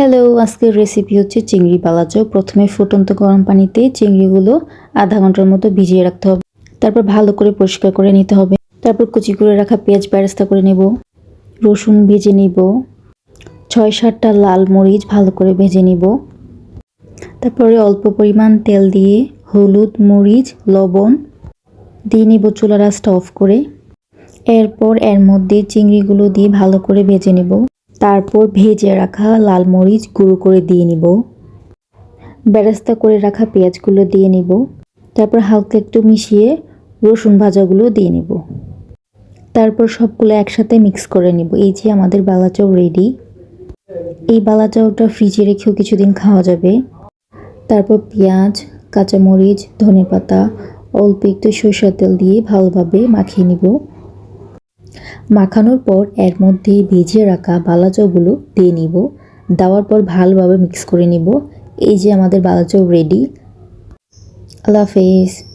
Hello, আজকের recipe হচ্ছে চিংড়ি বালাচো প্রথমে ফুটন্ত গরম পানিতে চিংড়িগুলো আধা ঘণ্টার মতো ভিজিয়ে রাখতে হবে। তারপর ভালো করে পরিষ্কার করে নিতে হবে। তারপর কুচি করে রাখা পেঁয়াজ বেরেস্তা করে নেব। রসুন ভেজে নিব। ছয় সাতটা লাল মরিচ ভালো করে ভেজে নিব। তারপরে অল্প পরিমাণ তেল দিয়ে হলুদ মরিচ, লবণ দিয়ে নিব চুলা রাসটা অফ করে। এরপর এর মধ্যে চিংড়িগুলো দিয়ে ভালো করে ভেজে নেব। তারপর ভেজে রাখা লাল মরিচ গুঁড়ো করে দিয়ে নিব। বেরেস্তা করে রাখা পেঁয়াজগুলো দিয়ে নিব। তারপর হালকা একটু মিশিয়ে রসুন ভাজাগুলো দিয়ে নিব। তারপর সবগুলো একসাথে মিক্স করে নিব। এই যে আমাদের বালাচাও রেডি। এই বালাচাওটা ফ্রিজে রেখেও কিছুদিন খাওয়া যাবে। তারপর পেঁয়াজ, কাঁচামরিচ ধনে পাতা অল্প একটু সরষের তেল দিয়ে ভালোভাবে মাখিয়ে নিব। মাখানোর পর এর মধ্যে ভেজে রাখা বালাচগুলো দিয়ে নিব। দেওয়ার পর ভালোভাবে মিক্স করে নিব। এই যে আমাদের বালাচাও রেডি আল্লাহ হাফেজ।